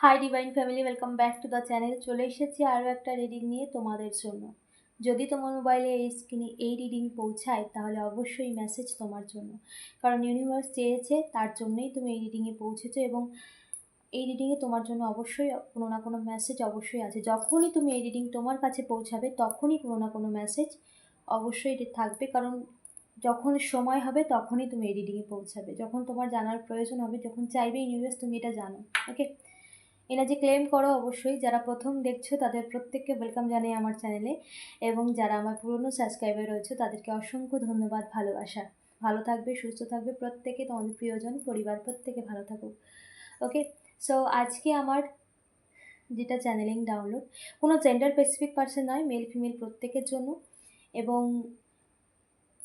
Hi divine family welcome back to the channel চলে এসেছি আরও একটা রিডিং নিয়ে তোমাদের জন্য। যদি তোমার মোবাইলে এই স্ক্রিনে এই রিডিং পৌঁছায়, তাহলে অবশ্যই মেসেজ তোমার জন্য। কারণ ইউনিভার্স চেয়েছে, তার জন্যই তুমি এই রিডিংয়ে পৌঁছেছো এবং এই রিডিংয়ে তোমার জন্য অবশ্যই কোনো না কোনো মেসেজ অবশ্যই আছে। যখনই তুমি এই রিডিং তোমার কাছে পৌঁছাবে, তখনই কোনো না কোনো মেসেজ অবশ্যই থাকবে। কারণ যখন সময় হবে, তখনই তুমি এই রিডিংয়ে পৌঁছাবে। যখন তোমার জানার প্রয়োজন হবে, যখন চাইবে ইউনিভার্স তুমি এটা জানো ওকে এনার্জি ক্লেম করো অবশ্যই। যারা প্রথম দেখছ, তাদের প্রত্যেককে ওয়েলকাম জানাই আমার চ্যানেলে। এবং যারা আমার পুরনো সাবস্ক্রাইবার রয়েছে, তাদেরকে অসংখ্য ধন্যবাদ, ভালোবাসা। ভালো থাকবে, সুস্থ থাকবে প্রত্যেকে, তোমাদের প্রিয়জন, পরিবার প্রত্যেকে ভালো থাকুক। ওকে সো আজকে আমার যেটা চ্যানেলিং ডাউনলোড কোনো জেন্ডার স্পেসিফিক পার্সন নয় মেল ফিমেল প্রত্যেকের জন্য। এবং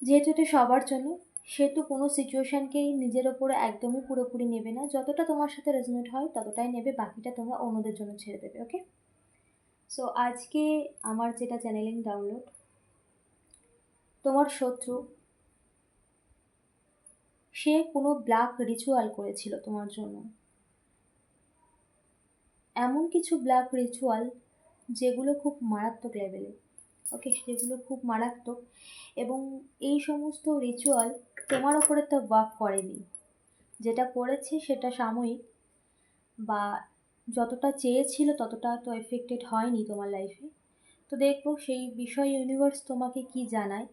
যেহেতু এটা সবার জন্য সেহেতু কোনো সিচুয়েশানকেই নিজের ওপরে একদমই পুরোপুরি নেবে না। যতটা তোমার সাথে রেজনেট হয়, ততটাই নেবে, বাকিটা তোমরা অন্যদের জন্য ছেড়ে দেবে ওকে সো আজকে আমার যেটা চ্যানেলিং ডাউনলোড তোমার শত্রু, সে কোনো ব্ল্যাক রিচুয়াল করেছিল তোমার জন্য। এমন কিছু ব্ল্যাক রিচুয়াল যেগুলো খুব মারাত্মক লেভেলে ওকে, সেগুলো খুব মারাত্মক। এবং এই সমস্ত রিচুয়াল তোমার ওপরে তো ওয়াক করেনি। যেটা করেছে সেটা সাময়িক বা যতটা চেয়েছিল ততটা তো এফেক্টেড হয়নি তোমার লাইফে তো দেখব সেই বিষয় ইউনিভার্স তোমাকে কি জানায়।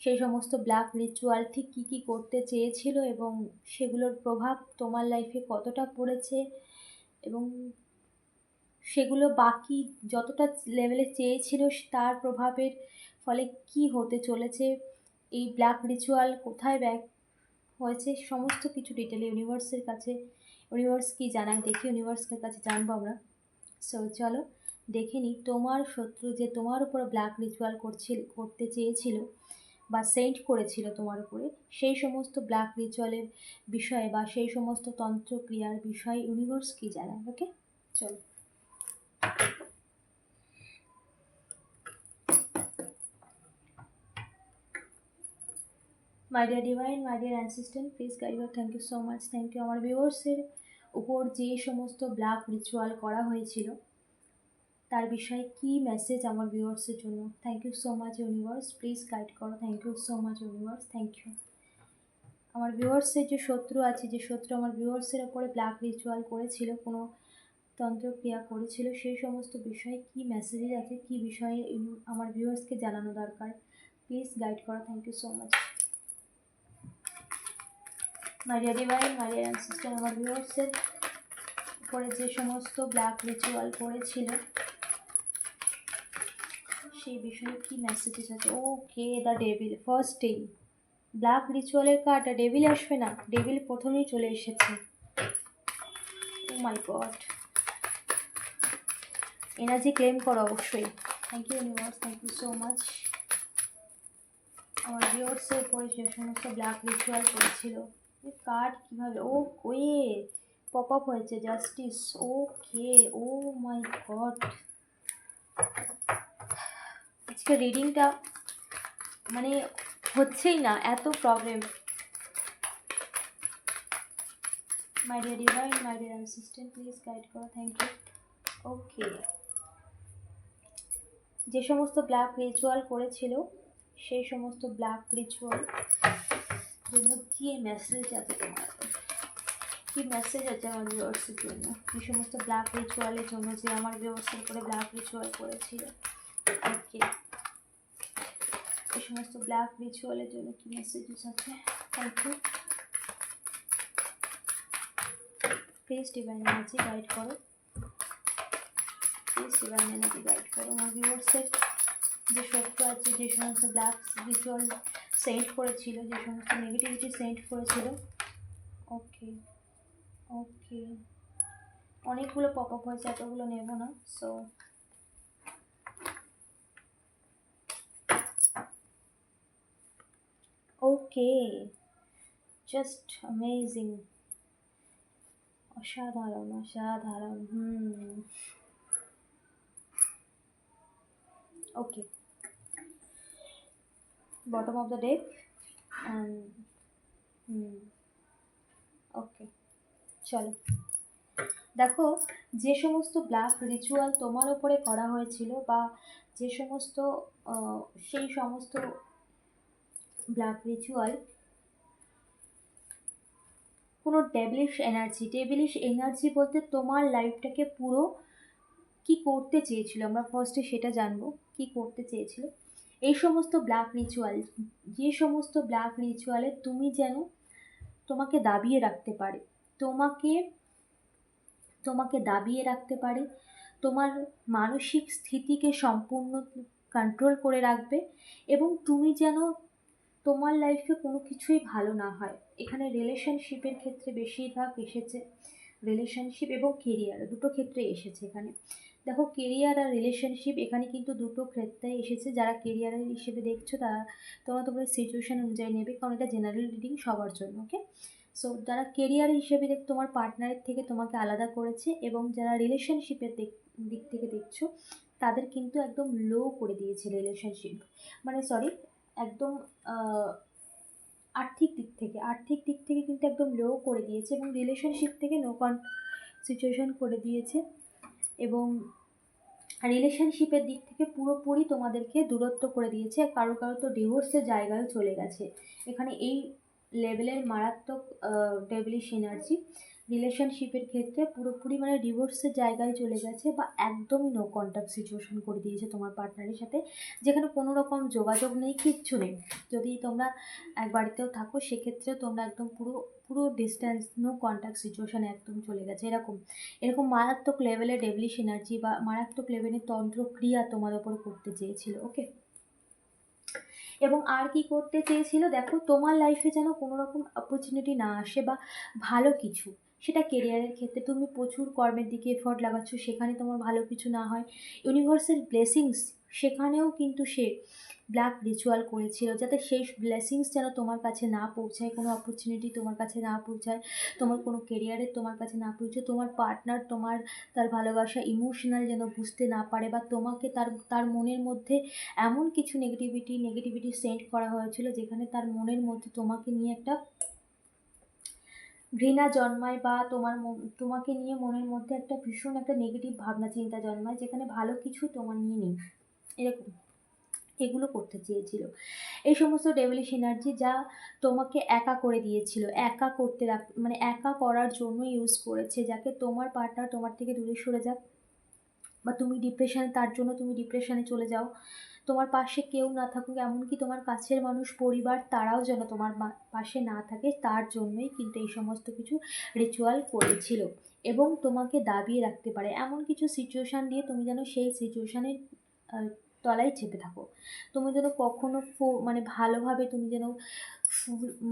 সেই সমস্ত ব্ল্যাক রিচুয়াল ঠিক কী কী করতে চেয়েছিল এবং সেগুলোর প্রভাব তোমার লাইফে কতটা পড়েছে এবং সেগুলো বাকি যতটা লেভেলে চেয়েছিল তার প্রভাবের ফলে কি হতে চলেছে, এই ব্ল্যাক রিচুয়াল কোথায় ব্যাক হয়েছে, সমস্ত কিছু ডিটেল ইউনিভার্সের কাছে ইউনিভার্স কী জানায় দেখি ইউনিভার্সের কাছে জানব আমরা। সো চলো দেখে নিই তোমার শত্রু যে তোমার উপর ব্ল্যাক রিচুয়াল করছিল, করতে চেয়েছিল বা সেন্ট করেছিল তোমার উপরে, সেই সমস্ত ব্ল্যাক রিচুয়ালের বিষয়ে বা সেই সমস্ত তন্ত্রক্রিয়ার বিষয়ে ইউনিভার্স কি জানায় ওকে চলো। My dear divine my dear assistant please guide thank you so much thank you আমার ভিউয়ার্সের উপর যে সমস্ত ব্ল্যাক রিচুয়াল করা হয়েছিল, তার বিষয়ে কী মেসেজ আমার ভিউয়ার্সের জন্য? Thank you so much universe please guide করো। Thank you so much universe thank you আমার ভিউয়ার্সের যে শত্রু আছে, যে শত্রু আমার ভিউয়ার্সের ওপরে ব্ল্যাক রিচুয়াল করেছিল, কোনো তন্ত্রক্রিয়া করেছিল, সেই সমস্ত বিষয়ে কী মেসেজেস আছে, কী বিষয়ে আমার ভিউয়ার্সকে জানানো দরকার? প্লিজ গাইড করো thank you so much Maria divine Maria sister আমার ভিউয়ার্সের উপরে যে সমস্ত ব্ল্যাক রিচুয়াল করেছিল, সেই বিষয়ে কী মেসেজেস আছে? Okay the devil first day black রিচুয়ালের card devil আসবে না? ডেভিল প্রথমেই চলে এসেছে। Oh my god energy claim করো অবশ্যই। Thank you universe thank you so much আমার ভিউয়ার্সের উপরে যে সমস্ত ব্ল্যাক রিচুয়াল করেছিল কার্ড কীভাবে? ও ওয়ে পপ আপ হয়েছে justice okay oh my god আজকে রিডিংটা মানে হচ্ছেই না, এত problem my dear divine my dear assistant please guide করো থ্যাংক ইউ ওকে যে সমস্ত ব্ল্যাক রিচুয়াল করেছিল, সেই সমস্ত ব্ল্যাক রিচুয়াল জন্য কী মেসেজ আছে তোমার কী মেসেজ আছে আমার ভিউয়ার্সের জন্য? কী সমস্ত ব্ল্যাক রিচুয়ালের জন্য যে আমার ভিউয়ার্সের করে ব্ল্যাক রিচুয়াল করেছিল ওকে এই সমস্ত ব্ল্যাক রিচুয়ালের জন্য কী মেসেজেস আছে? Thank you please divine energy guide করো। ডিভাইন এনার্জি গাইড করো আমার ভিউয়ার্সের যে শত্রু আছে, যে সমস্ত ব্ল্যাক রিচুয়াল সেন্ড করেছিল, যে সমস্ত নেগেটিভিটি সেন্ড করেছিল। ওকে ওকে অনেকগুলো পপ আপ হয়েছে, এতগুলো নেব না সো ওকে জাস্ট অ্যামেজিং অসাধারণ অসাধারণ, হুম। ওকে bottom of the deck. And hmm, okay. চলো। দেখো যে সমস্ত ব্ল্যাক রিচুয়াল তোমার ওপরে করা হয়েছিল বা যে সমস্ত সেই সমস্ত ব্ল্যাক রিচুয়াল কোনো ডেভিলিশ এনার্জি ডেভিলিশ এনার্জি বলতে তোমার লাইফটাকে পুরো কি করতে চেয়েছিল? আমরা ফার্স্টে সেটা জানব। কি করতে চেয়েছিল? এই সমস্ত ব্ল্যাক রিচুয়াল যে সমস্ত ব্ল্যাক রিচুয়ালে তুমি যেন তোমাকে দাবিয়ে রাখতে পারে, তোমাকে তোমাকে দাবিয়ে রাখতে পারে, তোমার মানসিক স্থিতিকে সম্পূর্ণ কন্ট্রোল করে রাখবে এবং তুমি যেন তোমার লাইফে কোনো কিছুই ভালো না হয়। এখানে রিলেশনশিপের ক্ষেত্রে বেশিরভাগ এসেছে রিলেশনশিপ এবং কেরিয়ার দুটো ক্ষেত্রে এসেছে এখানে। দেখো কেরিয়ার আর রিলেশনশিপ এখানে কিন্তু দুটো ক্ষেত্রে এসেছে। যারা কেরিয়ার হিসেবে দেখছ, তারা তোমরা তোমার সিচুয়েশন অনুযায়ী নেবে, কারণ এটা জেনারেল রিডিং সবার জন্য ওকে সো যারা কেরিয়ার হিসেবে দেখ, তোমার পার্টনারের থেকে তোমাকে আলাদা করেছে এবং যারা রিলেশনশিপের দিক থেকে দেখছ, তাদের কিন্তু একদম লো করে দিয়েছে রিলেশনশিপ মানে সরি একদম আর্থিক দিক থেকে, আর্থিক দিক থেকে কিন্তু একদম লো করে দিয়েছে এবং রিলেশনশিপ থেকে নো কন সিচুয়েশন করে দিয়েছে। এবং রিলেশনশিপের দিক থেকে পুরোপুরি তোমাদেরকে দূরত্ব করে দিয়েছে। কারও কারও তো ডিভোর্সের জায়গায় চলে গেছে। এখানে এই লেভেলের মারাত্মক ডেভিলিশ এনার্জি রিলেশনশিপের ক্ষেত্রে পুরোপুরি মানে ডিভোর্সের জায়গায় চলে গেছে বা একদমই নো কন্ট্যাক্ট সিচুয়েশন করে দিয়েছে তোমার পার্টনারের সাথে, যেখানে কোনো রকম যোগাযোগ নেই, কিচ্ছু নেই। যদি তোমরা এক বাড়িতেও থাকো সেক্ষেত্রেও তোমরা একদম পুরো পুরো ডিস্ট্যান্স নো কন্ট্যাক্ট সিচুয়েশানে একদম চলে গেছে। এরকম এরকম মারাত্মক লেভেলের ডেভলিশ এনার্জি বা মারাত্মক লেভেলের তন্ত্রক্রিয়া তোমার ওপর করতে চেয়েছিল ওকে এবং আর কি করতে চেয়েছিল? দেখো, তোমার লাইফে যেন কোনো রকম অপরচুনিটি না আসে বা ভালো কিছু। সেটা কেরিয়ারের ক্ষেত্রে তুমি প্রচুর কর্মের দিকে এফোর্ট লাগাচ্ছ, সেখানে তোমার ভালো কিছু না হয়। ইউনিভার্সাল ব্লেসিংস সেখানেও কিন্তু সে ব্ল্যাক রিচুয়াল করেছিল, যাতে সেই ব্লেসিংস যেন তোমার কাছে না পৌঁছায়, কোনো অপরচুনিটি তোমার কাছে না পৌঁছায়, তোমার কোনো কেরিয়ারে তোমার কাছে না পৌঁছায় তোমার পার্টনার তোমার তার ভালোবাসা ইমোশনাল যেন বুঝতে না পারে বা তোমাকে তার তার মনের মধ্যে এমন কিছু নেগেটিভিটি নেগেটিভিটি সেন্ড করা হয়েছিল, যেখানে তার মনের মধ্যে তোমাকে নিয়ে একটা ঘৃণা জন্মায় বা তোমার তোমাকে নিয়ে মনের মধ্যে একটা ভীষণ একটা নেগেটিভ ভাবনা, চিন্তা জন্মায়, যেখানে ভালো কিছু তোমার নিয়ে নেই। এরকম। এগুলো করতে চেয়েছিল। এই সমস্ত ডেভিলিশ এনার্জি যা তোমাকে একা করে দিয়েছিল, একা করতে রাখ মানে একা করার জন্য ইউজ করেছে, যাকে তোমার পার্টনার তোমার থেকে দূরে সরে যাক, বা তুমি ডিপ্রেশনে তার জন্য তুমি ডিপ্রেশনে চলে যাও। তোমার পাশে কেউ না থাকুক, এমনকি তোমার কাছের মানুষ, পরিবার, তারাও যেন তোমার পাশে না থাকে, তার জন্যই কিন্তু এই সমস্ত কিছু রিচুয়াল করেছিল এবং তোমাকে দাবিয়ে রাখতে পারে। এমন কিছু সিচুয়েশান দিয়ে তুমি যেন সেই সিচুয়েশানের তলায় চেপে থাকো। তুমি যেন কখনো মানে ভালোভাবে তুমি যেন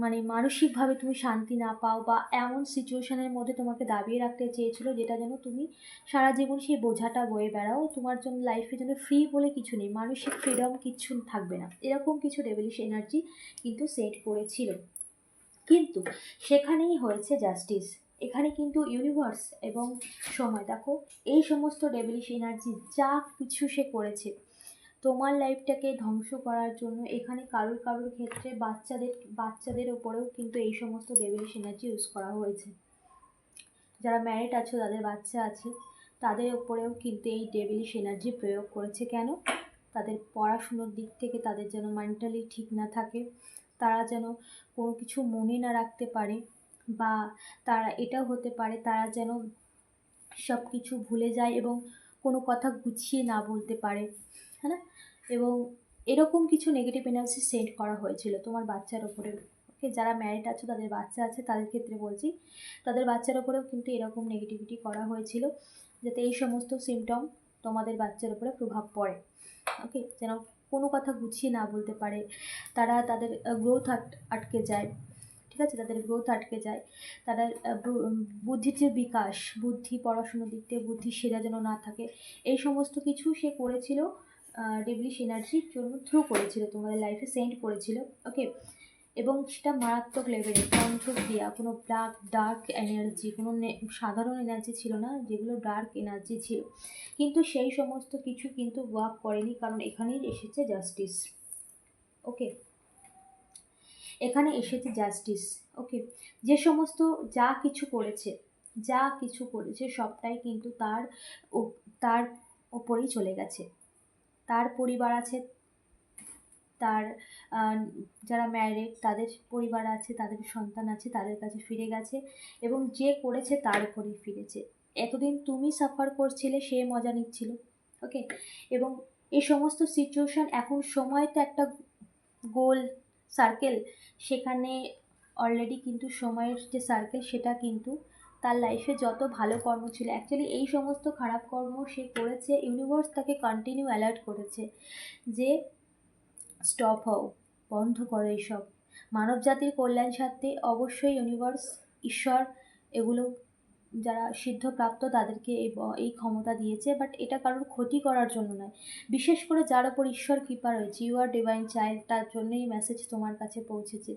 মানে মানসিকভাবে তুমি শান্তি না পাও বা এমন সিচুয়েশানের মধ্যে তোমাকে দাবিয়ে রাখতে চেয়েছিল যেটা যেন তুমি সারা জীবন সেই বোঝাটা বয়ে বেড়াও। তোমার জন্য লাইফে যেন ফ্রি বলে কিছু নেই, মানসিক ফ্রিডম কিচ্ছু থাকবে না। এরকম কিছু ডেভিলিশ এনার্জি কিন্তু সেট করেছিল। কিন্তু সেখানেই হয়েছে জাস্টিস এখানে কিন্তু ইউনিভার্স এবং সময়, দেখো, এই সমস্ত ডেভিলিশ এনার্জি যা কিছু সে করেছে তোমার লাইফটাকে ধ্বংস করার জন্য এখানে কারোর কারোর ক্ষেত্রে বাচ্চাদের বাচ্চাদের ওপরেও কিন্তু এই সমস্ত ডেভিলিশ এনার্জি ইউজ করা হয়েছে। যারা ম্যারিড আছো তাদের বাচ্চা আছে, তাদের ওপরেও কিন্তু এই ডেভিলিশ এনার্জি প্রয়োগ করেছে। কেন? তাদের পড়াশুনোর দিক থেকে তাদের যেন মেন্টালি ঠিক না থাকে, তারা যেন কোনো কিছু মনে না রাখতে পারে বা তারা এটাও হতে পারে, তারা যেন সব কিছু ভুলে যায় এবং কোনো কথা গুছিয়ে না বলতে পারে। হ্যাঁ এবং এরকম কিছু নেগেটিভ এনার্জি সেন্ড করা হয়েছিল। তোমার বাচ্চার ওপরে। ওকে যারা ম্যারিড আছো, তাদের বাচ্চা আছে, তাদের ক্ষেত্রে বলছি, তাদের বাচ্চার ওপরেও কিন্তু এরকম নেগেটিভিটি করা হয়েছিল, যাতে এই সমস্ত সিমটম তোমাদের বাচ্চার উপরে প্রভাব পড়ে। ওকে যেন কোনো কথা গুছিয়ে না বলতে পারে। তারা তাদের গ্রোথ আটকে যায়। ঠিক আছে? তাদের গ্রোথ আটকে যায়। তাদের বুদ্ধির যে বিকাশ, বুদ্ধি, পড়াশুনোর দিক থেকে বুদ্ধি সেরা যেন না থাকে। এই সমস্ত কিছু সে করেছিল ডেভিলিশ এনার্জির জন্য থ্রু করেছিল, তোমাদের লাইফে সেন্ড করেছিল ওকে এবং সেটা মারাত্মক লেভেলে কণ্ঠক্রিয়া কোনো ডার্ক ডার্ক এনার্জি কোনো সাধারণ এনার্জি ছিল না, যেগুলো ডার্ক এনার্জি ছিল। কিন্তু সেই সমস্ত কিছু কিন্তু ওয়ার্ক করেনি, কারণ এখানেই এসেছে জাস্টিস ওকে এখানে এসেছে জাস্টিস ওকে যে সমস্ত যা কিছু করেছে, যা কিছু করেছে সবটাই কিন্তু তার তার ওপরেই চলে গেছে। তার পরিবার আছে, তার যারা ম্যারিড তাদের পরিবার আছে, তাদের সন্তান আছে, তাদের কাছে ফিরে গেছে এবং যে করেছে তার উপরেই ফিরেছে। এতদিন তুমি সাফার করছিলে, সে মজা নিচ্ছিল ওকে এবং এই সমস্ত সিচুয়েশান এখন সময় তো একটা গোল সার্কেল সেখানে অলরেডি কিন্তু সময়ের যে সার্কেল সেটা কিন্তু তার লাইফে যত ভালো কর্ম ছিল অ্যাকচুয়ালি এই সমস্ত খারাপ কর্ম সে করেছে ইউনিভার্স তাকে কন্টিনিউ অ্যালার্ট করেছে যে স্টপ হও, বন্ধ করো এইসব। মানব জাতির কল্যাণ স্বার্থে অবশ্যই ইউনিভার্স ঈশ্বর এগুলো যারা সিদ্ধপ্রাপ্ত তাদেরকে এই ক্ষমতা দিয়েছে বাট এটা কারোর ক্ষতি করার জন্য নয়। বিশেষ করে যার ওপর ঈশ্বর কৃপা রয়েছে ইউ আর ডিভাইন চাইল্ড তার জন্যই মেসেজ তোমার কাছে পৌঁছেছে।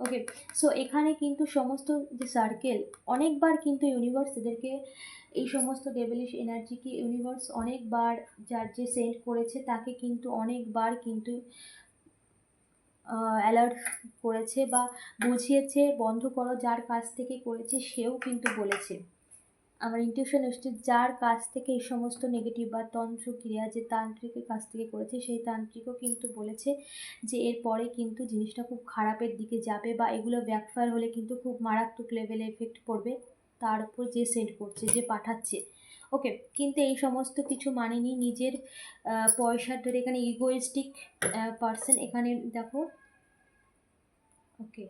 ওকে সো এখানে কিন্তু সমস্ত যে সার্কেল অনেকবার কিন্তু ইউনিভার্স এদেরকে এই সমস্ত ডেভিলিশ এনার্জিকে ইউনিভার্স অনেকবার যার যে সেন্ড করেছে তাকে কিন্তু অনেকবার কিন্তু অ্যালার্ট করেছে বা বুঝিয়েছে, বন্ধ করো, যার কাছ থেকে করেছে সেও কিন্তু বলেছে। আমার ইনটিউশন এসছে যার কাছ থেকে এই সমস্ত নেগেটিভ বা তন্ত্র ক্রিয়া যে তান্ত্রিকের কাছ থেকে করেছে, সেই তান্ত্রিকও কিন্তু বলেছে যে এরপরে কিন্তু জিনিসটা খুব খারাপের দিকে যাবে বা এগুলো ব্যাকফায়ার হলে কিন্তু খুব মারাত্মক লেভেলে এফেক্ট পড়বে। তার উপর যে সেন্ড করছে, যে পাঠাচ্ছে। ওকে কিন্তু এই সমস্ত কিছু মানেনি নিজের পয়সার ধরে এখানে ইগোয়েস্টিক পার্সন এখানে দেখো। ওকে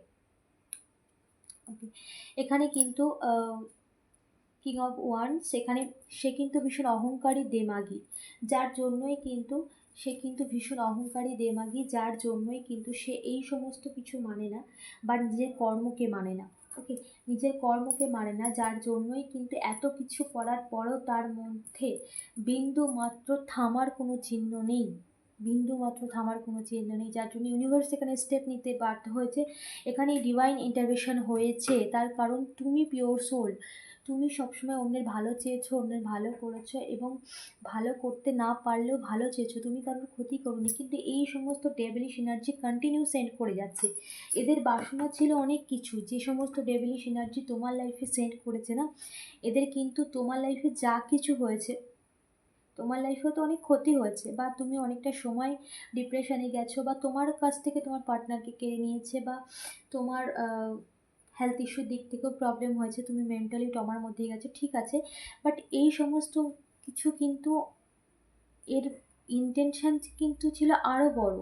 ওকে এখানে কিন্তু কিং অফ ওয়ান সেখানে সে কিন্তু ভীষণ অহংকারী দেমাগি। যার জন্যই কিন্তু সে কিন্তু ভীষণ অহংকারী দেমাগি, যার জন্যই কিন্তু সে এই সমস্ত কিছু মানে না বা নিজের কর্মকে মানে না। ওকে নিজের কর্মকে মানে না, যার জন্যই কিন্তু এত কিছু করার পরও তার মধ্যে বিন্দু মাত্র থামার কোনো চিহ্ন নেই। বিন্দু মাত্র থামার কোনো চিহ্ন নেই। যার জন্য ইউনিভার্স এখানে স্টেপ নিতে বাধ্য হয়েছে। এখানে ডিভাইন ইন্টারভেশন হয়েছে। তার কারণ তুমি পিওর সোল তুমি সবসময় অন্যের ভালো চেয়েছো, অন্যের ভালো করেছ এবং ভালো করতে না পারলেও ভালো চেয়েছো, তুমি কারোর ক্ষতি করোনি। কিন্তু এই সমস্ত ডেভিলিশ এনার্জি কন্টিনিউ সেন্ড করে যাচ্ছে। এদের বাসনা ছিল অনেক কিছু। যে সমস্ত ডেভিলিশ এনার্জি তোমার লাইফে সেন্ড করেছে না, এদের কিন্তু তোমার লাইফে যা কিছু হয়েছে, তোমার লাইফেও তো অনেক ক্ষতি হয়েছে বা তুমি অনেকটা সময় ডিপ্রেশনে গেছো বা তোমার কাছ থেকে তোমার পার্টনারকে কেড়ে নিয়েছে বা তোমার হেলথ ইস্যুর দিক থেকেও প্রবলেম হয়েছে, তুমি মেন্টালি টমার মধ্যে গেছো, ঠিক আছে। বাট এই সমস্ত কিছু কিন্তু এর ইন্টেনশন কিন্তু ছিল আরও বড়।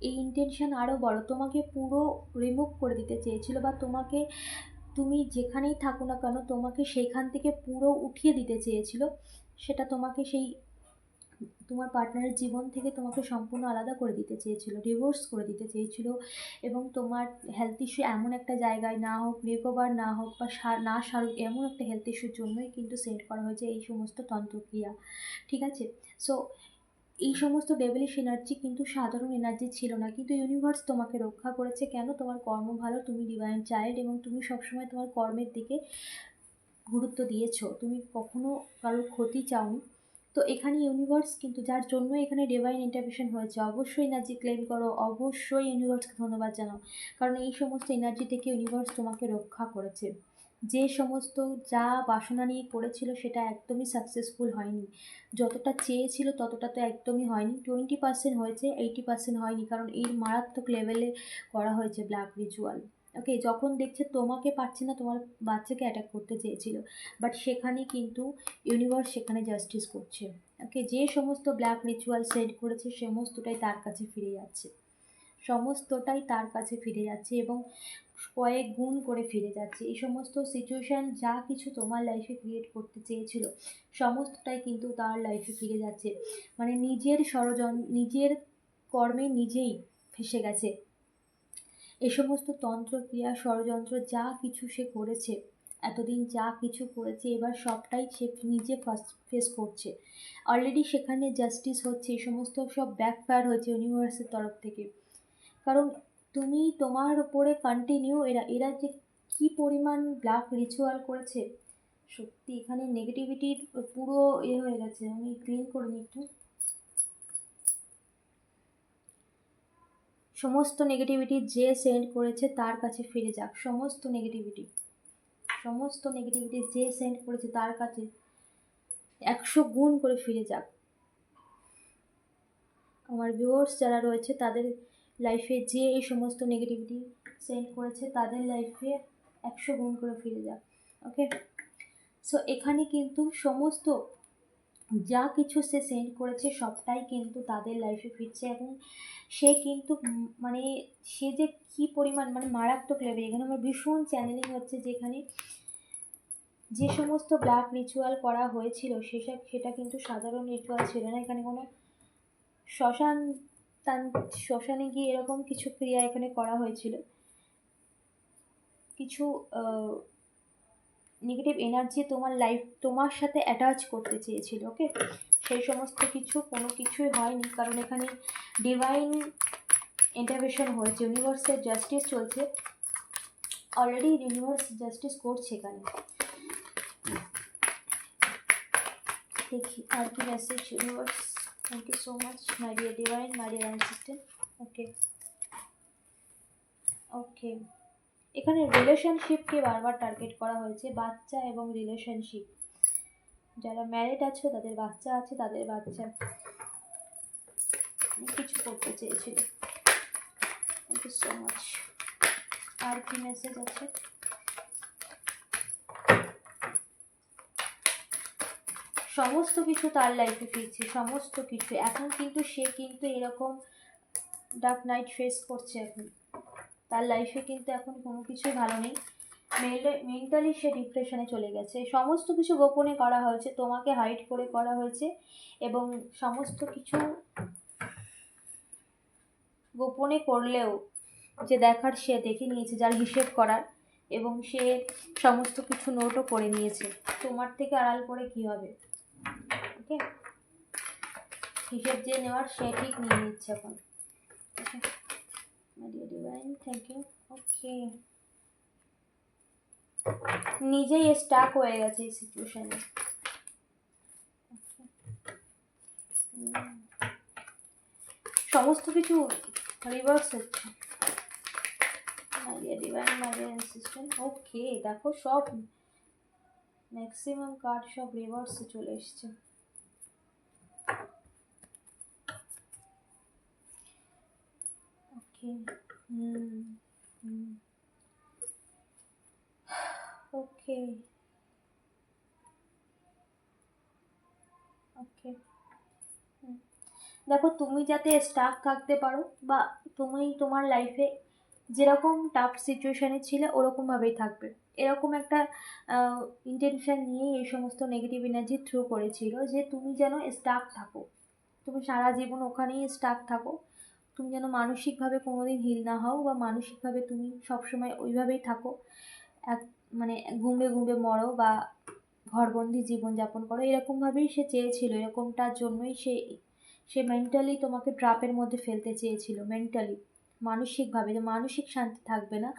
এই ইন্টেনশন আরও বড়। তোমাকে পুরো রিমুভ করে দিতে চেয়েছিল বা তোমাকে তুমি যেখানেই থাকো না কেন, তোমাকে সেইখান থেকে পুরো উঠিয়ে দিতে চেয়েছিল। সেটা তোমাকে সেই তোমার পার্টনারের জীবন থেকে তোমাকে সম্পূর্ণ আলাদা করে দিতে চেয়েছিল ডিভোর্স করে দিতে চেয়েছিল এবং তোমার হেলথ ইস্যু এমন একটা জায়গায় না হোক রিকভার না হোক বা না সারুক এমন একটা হেলথ ইস্যুর জন্যই কিন্তু সেন্ড করা হয়েছে এই সমস্ত তন্ত্রক্রিয়া, ঠিক আছে? সো এই সমস্ত ডেভিলিশ এনার্জি কিন্তু সাধারণ এনার্জি ছিল না, কিন্তু ইউনিভার্স তোমাকে রক্ষা করেছে কেন? তোমার কর্ম ভালো, তুমি ডিভাইন চাইল্ড এবং তুমি সবসময় তোমার কর্মের দিকে গুরুত্ব দিয়েছ, তুমি কখনো কারোর ক্ষতি চাওনি। তো এখানে ইউনিভার্স কিন্তু যার জন্য এখানে ডিভাইন ইন্টারভেশন হয়েছে, অবশ্যই এনার্জি ক্লেম করো, অবশ্যই ইউনিভার্সকে ধন্যবাদ জানাও। কারণ এই সমস্ত এনার্জি থেকে ইউনিভার্স তোমাকে রক্ষা করেছে। যে সমস্ত যা বাসনা নিয়ে করেছিল সেটা একদমই সাকসেসফুল হয়নি। যতটা চেয়েছিল ততটা তো একদমই হয়নি। টোয়েন্টি পার্সেন্ট হয়েছে এইটি পার্সেন্ট হয়নি। কারণ এই মারাত্মক লেভেলে করা হয়েছে ব্ল্যাক রিচুয়াল ওকে যখন দেখছে তোমাকে পাচ্ছে না, তোমার বাচ্চাকে অ্যাটাক করতে চেয়েছিল। বাট সেখানে কিন্তু ইউনিভার্স সেখানে জাস্টিস করছে। ওকে যে সমস্ত ব্ল্যাক রিচুয়াল সেন্ড করেছে, সমস্তটাই তার কাছে ফিরে যাচ্ছে। সমস্তটাই তার কাছে ফিরে যাচ্ছে এবং কয়েক গুণ করে ফিরে যাচ্ছে। এই সমস্ত সিচুয়েশান যা কিছু তোমার লাইফে ক্রিয়েট করতে চেয়েছিল, সমস্তটাই কিন্তু তার লাইফে ফিরে যাচ্ছে। মানে নিজের ষড়যন্ত্র নিজের কর্মে নিজেই ফেসে গেছে। এ সমস্ত তন্ত্র, ক্রিয়া, ষড়যন্ত্র যা কিছু সে করেছে, এতদিন যা কিছু করেছে, এবার সবটাই সে নিজে ফেস করছে। অলরেডি সেখানে জাস্টিস হচ্ছে এই সমস্ত সব ব্যাকফায়ার হয়েছে ইউনিভার্সের তরফ থেকে। কারণ তুমি তোমার উপরে কন্টিনিউ এরা এরা যে কী পরিমাণ ব্ল্যাক রিচুয়াল করেছে, সত্যি এখানে নেগেটিভিটির পুরো এ হয়ে গেছে, আমি ক্লিন করে নিই একটু। সমস্ত নেগেটিভিটি যে সেন্ড করেছে তার কাছে ফিরে যাক। সমস্ত নেগেটিভিটি সমস্ত নেগেটিভিটি যে সেন্ড করেছে তার কাছে একশো গুণ করে ফিরে যাক। আমার ভিউয়ার্স যারা রয়েছে, তাদের লাইফে যে এই সমস্ত নেগেটিভিটি সেন্ড করেছে, তাদের লাইফে একশো গুণ করে ফিরে যাক। ওকে সো এখানে কিন্তু সমস্ত যা কিছু সে সেন্ড করেছে সবটাই কিন্তু তাদের লাইফে ফিরছে এবং সে কিন্তু মানে সে যে কী পরিমাণ মানে মারাত্মক লেভেল এখানে আমার ভীষণ চ্যানেলিং হচ্ছে যেখানে যে সমস্ত ব্ল্যাক রিচুয়াল করা হয়েছিল, সেসব, সেটা কিন্তু সাধারণ রিচুয়াল ছিল না। এখানে কোনো শ্মশান, তান, শ্মশানে গিয়ে এরকম কিছু ক্রিয়া এখানে করা হয়েছিল। কিছু নেগেটিভ এনার্জি তোমার লাইফ তোমার সাথে অ্যাটাচ করতে চেয়েছিল ওকে সেই সমস্ত কিছু কোনো কিছুই হয়নি, কারণ এখানে ডিভাইন ইন্টারভেশন হয়েছে ইউনিভার্সের জাস্টিস চলছে অলরেডি ইউনিভার্স জাস্টিস করছে এখানে। দেখি, আর কি message universe thank you so much my divine my dear assistant okay okay এখানে রিলেশনশিপকে বারবার টার্গেট করা হয়েছে বাচ্চা এবং রিলেশনশিপ যারা ম্যারিড আছে, তাদের বাচ্চা আছে, তাদের বাচ্চা কিছু করতে চেয়েছিল। থ্যাংক ইউ সো মাচ আর কি মেসেজ আছে? সমস্ত কিছু তার লাইফে ফিরছে, সমস্ত কিছু। এখন কিন্তু সে কিন্তু এরকম ডার্ক নাইট ফেস করছে এখন। তার লাইফে কিন্তু এখন কোনো কিছুই ভালো নেই। মেন্টালি সে ডিপ্রেশনে চলে গেছে। সমস্ত কিছু গোপনে করা হয়েছে, তোমাকে হাইড করে করা হয়েছে এবং সমস্ত কিছু গোপনে করলেও যে দেখার সে দেখে নিয়েছে, যার হিসেব করার এবং সে সমস্ত কিছু নোটও করে নিয়েছে। তোমার থেকে আড়াল করে কি হবে? ওকে হিসেব যে নেওয়ার সে ঠিক নিয়ে নিচ্ছে এখন। থ্যাংক ইউ ওকে নিজেই স্টাক হয়ে গেছে এই সিচুয়েশনে সমস্ত কিছু রিভার্স হচ্ছে। মারিয়া ডিভাইন মারিয়া অ্যাসিস্ট্যান্ট ওকে দেখো সব ম্যাক্সিমাম কার্ড সব রিভার্সে চলে এসছে। ওকে ওকে ওকে দেখো, তুমি যাতে স্টাক থাকতে পারো বা তুমি তোমার লাইফে যেরকম টাফ সিচুয়েশানে ছিলে, ওরকমভাবেই থাকবে। এরকম একটা ইন্টেনশন নিয়ে এই সমস্ত নেগেটিভ এনার্জি থ্রু করেছিল যে তুমি যেন স্টাক থাকো। তুমি সারা জীবন ওখানেই স্টাক থাকো। তুমি যেন মানসিকভাবে কোনোদিন হিল না হও বা মানসিকভাবে তুমি সবসময় ওইভাবেই থাকো। এক মানে ঘুমে ঘুমে মরো বা ঘরবন্দি জীবনযাপন করো। এরকমভাবেই সে চেয়েছিল, এরকমটার জন্যই সে সে মেন্টালি তোমাকে ট্রাপের মধ্যে ফেলতে চেয়েছিল মেন্টালি মানসিকভাবে, যে মানসিক শান্তি থাকবে না,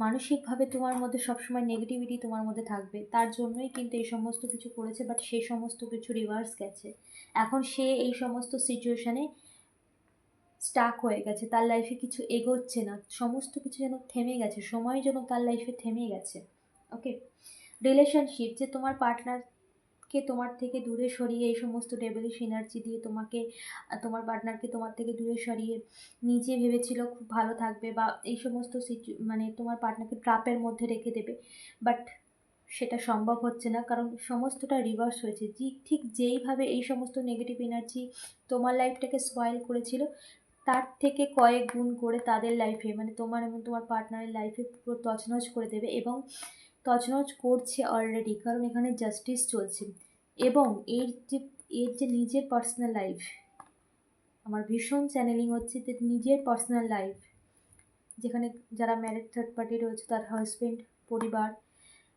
মানসিকভাবে তোমার মধ্যে সবসময় নেগেটিভিটি তোমার মধ্যে থাকবে। তার জন্যই কিন্তু এই সমস্ত কিছু করেছে বাট সেই সমস্ত কিছু রিভার্স গেছে। এখন সে এই সমস্ত সিচুয়েশানে স্টাক হয়ে গেছে, তার লাইফে কিছু এগোচ্ছে না, সমস্ত কিছু যেন থেমে গেছে, সময় যেন তার লাইফে থেমে গেছে ওকে রিলেশনশিপ যে তোমার পার্টনারকে তোমার থেকে দূরে সরিয়ে, এই সমস্ত ডেভিলিশ এনার্জি দিয়ে তোমাকে তোমার পার্টনারকে তোমার থেকে দূরে সরিয়ে নিজে ভেবেছিল খুব ভালো থাকবে বা এই সমস্ত সিচু মানে তোমার পার্টনারকে ট্রাপের মধ্যে রেখে দেবে বাট সেটা সম্ভব হচ্ছে না, কারণ সমস্তটা রিভার্স হয়েছে ঠিক যেইভাবে এই সমস্ত নেগেটিভ এনার্জি তোমার লাইফটাকে স্পয়েল করেছিল তার থেকে কয়েক গুণ করে তাদের লাইফে মানে তোমার এবং তোমার পার্টনারের লাইফে পুরো তছনছ করে দেবে এবং তছনছ করছে অলরেডি কারণ এখানে জাস্টিস চলছে। এবং এর যে এর যে নিজের পার্সোনাল লাইফ আমার ভীষণ চ্যানেলিং হচ্ছে যে নিজের পার্সোনাল লাইফ যেখানে যারা ম্যারিড থার্ড পার্টি রয়েছে, তার হাজব্যান্ড পরিবার,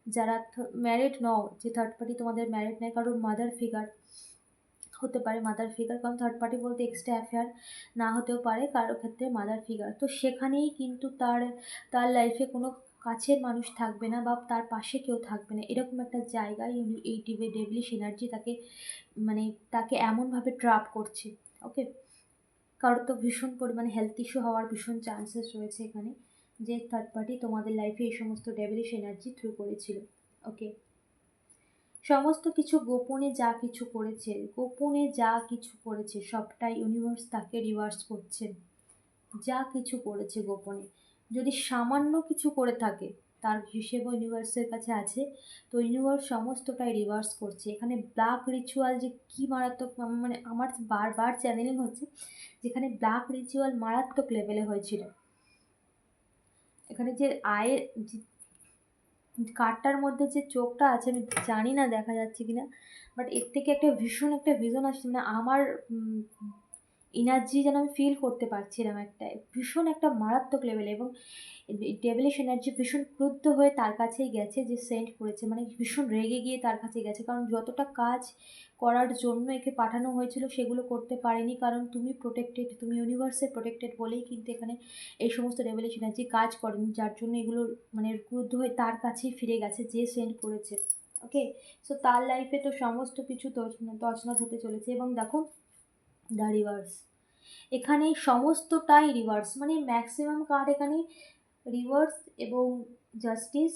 যারা ম্যারিড নও, যে থার্ড পার্টি তোমাদের ম্যারিড নেয়, কারোর মাদার ফিগার হতে পারে মাদার ফিগার কারণ থার্ড পার্টি বলতে এক্সট্রা অ্যাফেয়ার না হতেও পারে কারোর ক্ষেত্রে মাদার ফিগার তো সেখানেই কিন্তু তার তার লাইফে কোনো কাছের মানুষ থাকবে না বা তার পাশে কেউ থাকবে না। এরকম একটা জায়গায় এই টিভি ডেভলিশ এনার্জি তাকে মানে তাকে এমনভাবে ট্রাপ করছে ওকে কারোর তো ভীষণ পরিমাণে হেলথ ইস্যু হওয়ার ভীষণ চান্সেস রয়েছে এখানে যে থার্ড পার্টি তোমাদের লাইফে এই সমস্ত ডেভিলিশ এনার্জি থ্রু করেছিল ওকে সমস্ত কিছু গোপনে যা কিছু করেছে, গোপনে যা কিছু করেছে, সবটাই ইউনিভার্স তাকে রিভার্স করছে। যা কিছু করেছে গোপনে। যদি সামান্য কিছু করে থাকে, তার হিসেব ইউনিভার্সের কাছে আছে, তো ইউনিভার্স সমস্তটাই রিভার্স করছে। এখানে ব্ল্যাক রিচুয়াল যে কী মারাত্মক মানে আমার বারবার চ্যানেলিং হচ্ছে, যেখানে ব্ল্যাক রিচুয়াল মারাত্মক লেভেলে হয়েছিল। এখানে যে আয়ের কার্ডটার মধ্যে যে চোখটা আছে, আমি জানি না দেখা যাচ্ছে কি না বাট এর থেকে একটা ভীষণ একটা ভিজন আসছে মানে আমার এনার্জি যেন আমি ফিল করতে পারছিলাম একটা, ভীষণ একটা মারাত্মক লেভেলে এবং ডেভিলিশ এনার্জি ভীষণ ক্রুদ্ধ হয়ে তার কাছেই গেছে যে সেন্ট করেছে মানে ভীষণ রেগে গিয়ে তার কাছে গেছে। কারণ যতটা কাজ করার জন্য একে পাঠানো হয়েছিল সেগুলো করতে পারেনি, কারণ তুমি প্রোটেক্টেড তুমি ইউনিভার্সে প্রোটেক্টেড বলেই কিন্তু এখানে এই সমস্ত রেভেলেশন এনার্জি কাজ করেনি, যার জন্য এগুলো মানে ক্রুদ্ধ হয়ে তার কাছেই ফিরে গেছে যে সেন্ট করেছে। ওকে সো তার লাইফে তো সমস্ত কিছু তছনছ হতে চলেছে এবং দেখো দ্য রিভার্স এখানে সমস্তটাই রিভার্স মানে ম্যাক্সিমাম কার্ড এখানে? রিভার্স এবং justice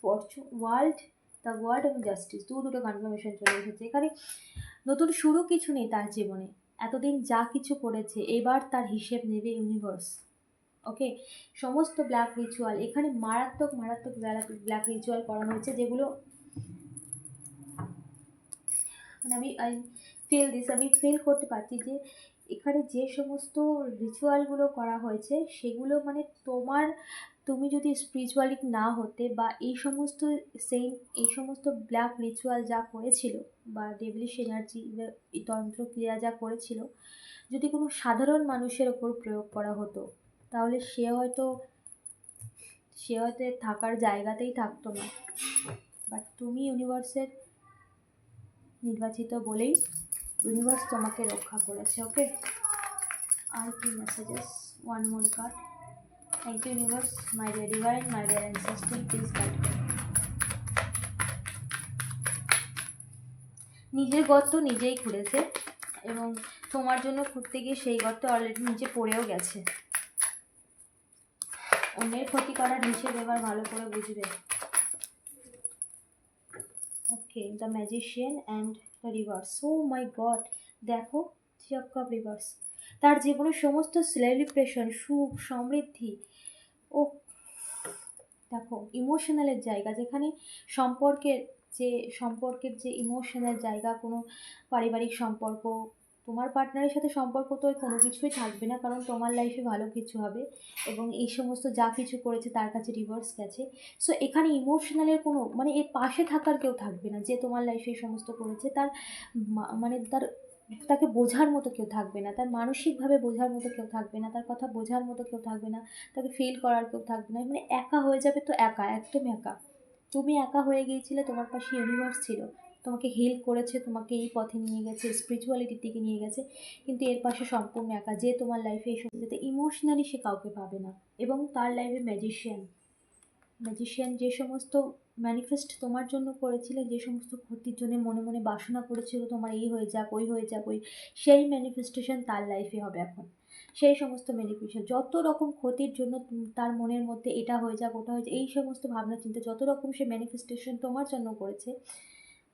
fortune world the world এবং জাস্টিস দু দুটো কনফার্মেশন চলে এসেছে। এখানে নতুন শুরু কিছু নেই তার জীবনে। এতদিন যা কিছু করেছে, এবার তার হিসেব নেবে ইউনিভার্স ওকে সমস্ত ব্ল্যাক রিচুয়াল এখানে মারাত্মক মারাত্মক ব্ল্যাক রিচুয়াল করানো হয়েছে, যেগুলো মানে আমি ফিল দিস আমি ফিল করতে পারছি যে এখানে যে সমস্ত রিচুয়ালগুলো করা হয়েছে, সেগুলো মানে তোমার, তুমি যদি স্পিরিচুয়ালি না হতে বা এই সমস্ত সেই এই সমস্ত ব্ল্যাক রিচুয়াল যা করেছিল বা ডেভলিশ এনার্জি তন্ত্রক্রিয়া যা করেছিল, যদি কোনো সাধারণ মানুষের ওপর প্রয়োগ করা হতো, তাহলে সে হয়তো সে হয়তো থাকার জায়গাতেই থাকতো না। বাট তুমি ইউনিভার্সের নির্বাচিত বলেই ইউনিভার্স তোমাকে রক্ষা করেছে ওকে আর কি messages one more card thank you universe my dear divine my dear ancestry please guide নিজের গর্ত নিজেই খুঁড়েছে এবং তোমার জন্য খুঁড়তে গিয়ে সেই গর্তে অলরেডি নিচে পড়েও গেছে। অন্যের ক্ষতি করার হিসেব এবার ভালো করে বুঝবে। Okay the magician and reverse oh my god দেখো থ্রি অফ কাপ রিভার্স তার জীবনের সমস্ত সেলিব্রেশন সুখ, সমৃদ্ধি, ও, দেখো ইমোশনালের জায়গা। যেখানে সম্পর্কের যে সম্পর্কের যে ইমোশনাল জায়গা, কোনো পারিবারিক সম্পর্ক তোমার পার্টনারের সাথে সম্পর্ক তো কোনো কিছুই থাকবে না, কারণ তোমার লাইফে ভালো কিছু হবে এবং এই সমস্ত যা কিছু করেছে তার কাছে রিভার্স গেছে। সো এখানে ইমোশনালের কোনো মানে এর পাশে থাকার কেউ থাকবে না, যে তোমার লাইফে এই সমস্ত করেছে, তার মানে তার, তাকে বোঝার মতো কেউ থাকবে না, তার মানসিকভাবে বোঝার মতো কেউ থাকবে না, তার কথা বোঝার মতো কেউ থাকবে না, তাকে ফিল করার কেউ থাকবে না মানে একা হয়ে যাবে তো একা, একদম একা। তুমি একা হয়ে গিয়েছিলে, তোমার পাশে ইউনিভার্স ছিল। তোমাকে হেল্প করেছে, তোমাকে এই পথে নিয়ে গেছে স্পিরিচুয়ালিটির দিকে নিয়ে গেছে, কিন্তু এর পাশে সম্পূর্ণ একা। যে তোমার লাইফে এই যাতে ইমোশনালি সে কাউকে পাবে না। এবং তার লাইফে ম্যাজিশিয়ান ম্যাজিশিয়ান যে সমস্ত ম্যানিফেস্ট তোমার জন্য করেছিল যে সমস্ত ক্ষতির জন্য মনে মনে বাসনা করেছিল, তোমার এই হয়ে যাক, ওই হয়ে যাক, ওই সেই ম্যানিফেস্টেশন তার লাইফে হবে এখন। সেই সমস্ত ম্যানিফেস্টেশন যত রকম ক্ষতির জন্য তার মনের মধ্যে এটা হয়ে যাক, ওটা হয়ে যাক, এই সমস্ত ভাবনা চিন্তা যত রকম সে ম্যানিফেস্টেশন তোমার জন্য করেছে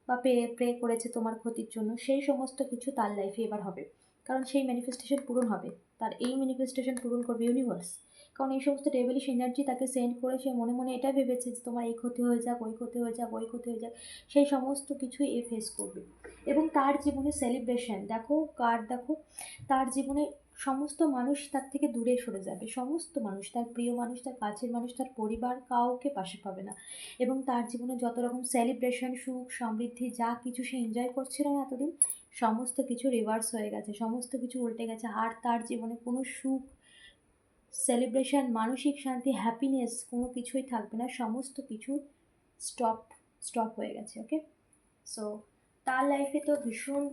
বা পে প্রে করেছে তোমার ক্ষতির জন্য, সেই সমস্ত কিছু তার লাইফে এবার হবে। কারণ সেই ম্যানিফেস্টেশন পূরণ হবে। তার এই ম্যানিফেস্টেশন পূরণ করবে ইউনিভার্স কারণ এই সমস্ত ডেভিলিশ এনার্জি তাকে সেন্ড করে সে মনে মনে এটা ভেবেছে যে তোমার এই ক্ষতি হয়ে যাক, ওই ক্ষতি হয়ে যাক, ওই ক্ষতি হয়ে যাক, সেই সমস্ত কিছুই এ ফেস করবে। এবং তার জীবনে সেলিব্রেশন দেখো কার দেখো, তার জীবনে সমস্ত মানুষ তার থেকে দূরে সরে যাবে। সমস্ত মানুষ, তার প্রিয় মানুষ, তার কাছের মানুষ, তার পরিবার কাউকে পাশে পাবে না। এবং তার জীবনে যত রকম সেলিব্রেশন সুখ, সমৃদ্ধি, যা কিছু সে এনজয় করছিল না এতদিন, সমস্ত কিছু রিভার্স হয়ে গেছে। সমস্ত কিছু উল্টে গেছে। আর তার জীবনে কোনো সুখ সেলিব্রেশন মানসিক শান্তি হ্যাপিনেস কোনো কিছুই থাকবে না। সমস্ত কিছু স্টপ স্টপ হয়ে গেছে ওকে সো তার লাইফে তো ভীষণ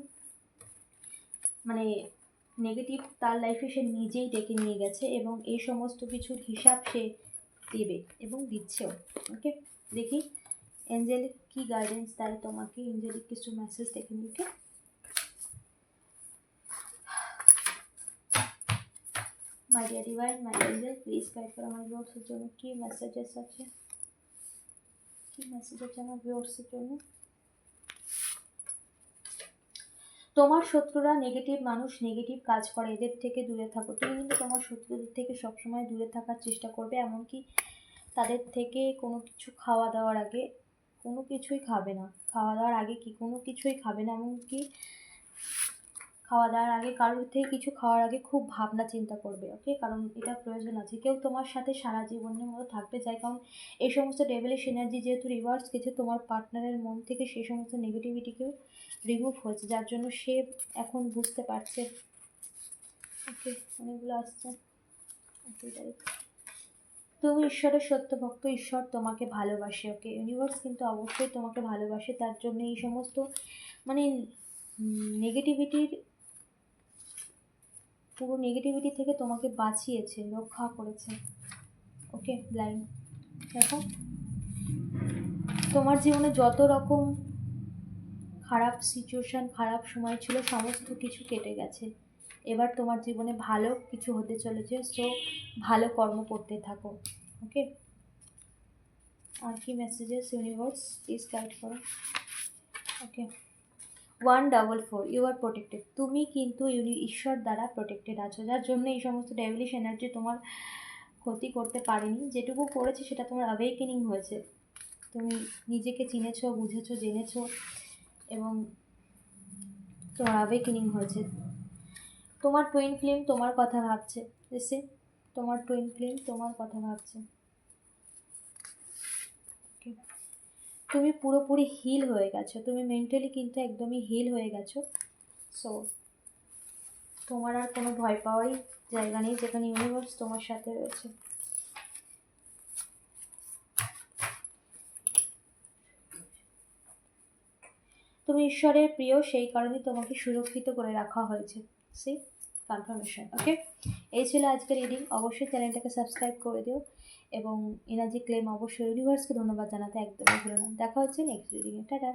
মানে নেগেটিভ তার লাইফে সে নিজেই ডেকে নিয়ে গেছে এবং এই সমস্ত কিছুর হিসাব সে দেবে এবং দিচ্ছেও। ওকে দেখি এঞ্জেলিক কী গাইডেন্স দেয় তোমাকে? এঞ্জেলিক কিছু মেসেজ দেখে নিই okay my dear divine my angel please guide করো আমার ব্লগসের জন্য কী মেসেজেস আছে? কি মেসেজ আছে আমার ভিউয়ার্সের জন্য তোমার শত্রুরা নেগেটিভ মানুষ নেগেটিভ কাজ করে, এদের থেকে দূরে থাকো। তুমি কিন্তু তোমার শত্রুদের থেকে সবসময় দূরে থাকার চেষ্টা করবে, এমনকি তাদের থেকে কোনো কিছু খাওয়া দাওয়ার আগে কোনো কিছুই খাবে না। খাওয়া দাওয়ার আগে কি কোনো কিছুই খাবে না, এমনকি খাওয়া দাওয়ার আগে কারোর থেকে কিছু খাওয়ার আগে খুব ভাবনা চিন্তা করবে ওকে কারণ এটা প্রয়োজন আছে। কেউ তোমার সাথে সারা জীবনের মতো থাকতে চায় কারণ এই সমস্ত ডেভিলিশ এনার্জি যেহেতু রিভার্স গেছে, তোমার পার্টনারের মন থেকে সেই সমস্ত নেগেটিভিটিকেও রিমুভ হয়েছে, যার জন্য সে এখন বুঝতে পারছে। ওকে অনেকগুলো আসছে। তুমি ঈশ্বরের সত্য ভক্ত ঈশ্বর তোমাকে ভালোবাসে ওকে ইউনিভার্স কিন্তু অবশ্যই তোমাকে ভালোবাসে, তার জন্য এই সমস্ত মানে নেগেটিভিটির পুরো নেগেটিভিটি থেকে তোমাকে বাঁচিয়েছে, রক্ষা করেছে। ওকে লাইন দেখো। তোমার জীবনে যত রকম খারাপ সিচুয়েশান খারাপ সময় ছিল, সমস্ত কিছু কেটে গেছে। এবার তোমার জীবনে ভালো কিছু হতে চলেছে সো ভালো কর্ম করতে থাকো। ওকে আর কি মেসেজেস ইউনিভার্স প্লিজ গাইড করো। Okay one double four you are protected তুমি কিন্তু ইউনি, ঈশ্বর দ্বারা প্রোটেক্টেড আছো। যার জন্য এই সমস্ত ডেভিলিশ এনার্জি তোমার ক্ষতি করতে পারেনি। যেটুকু করেছে সেটা তোমার অ্যাওয়েকেনিং হয়েছে। তুমি নিজেকে চিনেছো, বুঝেছ, জেনেছো এবং তোমার অ্যাওয়েকেনিং হয়েছে। তোমার টুইন ফিল্ম তোমার কথা ভাবছে। এসে তোমার টুইন ফিল্ম তোমার কথা ভাবছে। তুমি পুরোপুরি হিল হয়ে গেছো। তুমি মেন্টালি কিন্তু একদমই হিল হয়ে গেছো। সো তোমার আর কোনো ভয় পাওয়াই জায়গা নেই, যেখানে ইউনিভার্স তোমার সাথে রয়েছে। তুমি ঈশ্বরের প্রিয়, সেই কারণে তোমাকে সুরক্ষিত করে রাখা হয়েছে। সি কনফার্মেশন ওকে এই ছিল আজকের রিডিং অবশ্যই চ্যানেলটাকে সাবস্ক্রাইব করে দিও। এবং এনার্জি ক্লেম অবশ্যই ইউনিভার্সকে ধন্যবাদ জানাতে একদমই ভুলো না। দেখা হচ্ছে নেক্সট রিডিংয়ে টাটা।